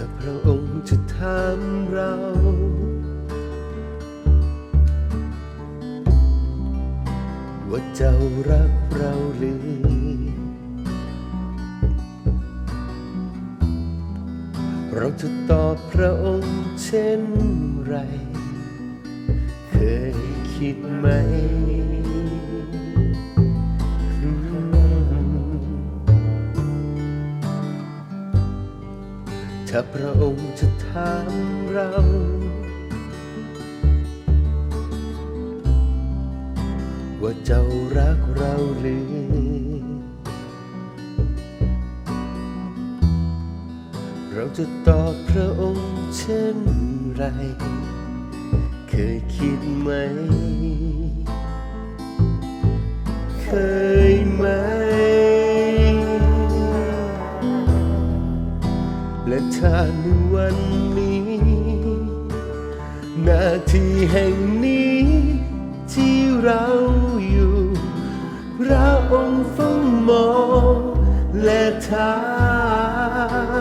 ถ้าพระองค์จะถามเรา ว่าเจ้ารักเราหรือ เราจะตอบพระองค์เช่นไร เคยคิดไหม ถ้าพระองค์จะถามเรา ว่าเจ้ารักเราหรือ เราจะตอบพระองค์เช่นไร เคยคิดไหม เคยไหม และถ้าในวันนี้ นาทีแห่งนี้ เราอยู่ พระองค์เฝ้ามองและถา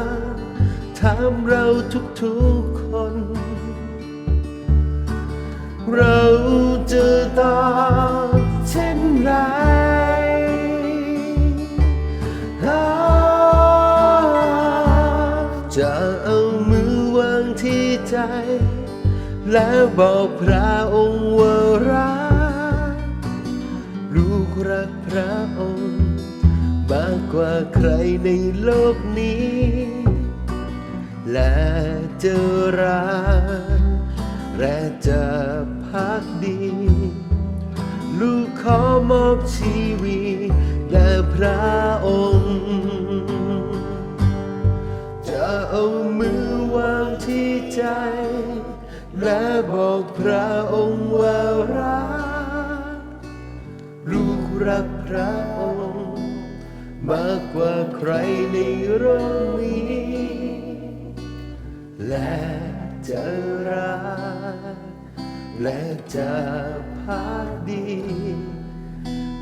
มถามเราทุกๆคน เราจะตอบเช่นไรจะเอามือวางที่ใจ แล้วบอกพระองค์ รักพระองค์มากกว่าใครในโลกนี้ และจะรักและจะพักดี ลูกขอมอบชีวิตแด่พระองค์ จะเอามือวางที่ใจ และบอกพระองค์ว่ารัก ลูกรัก ระองค์มากกว่าใครในโลกนี้ และจะรัก และจะพักดี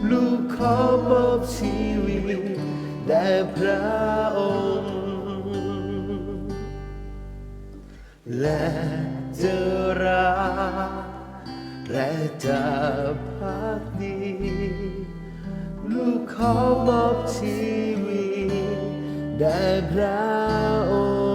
ลูกขอมอบชีวิตแด่พระองค์ และจะรัก และจะพักดี ขอมอบชีวิตแด่พระองค์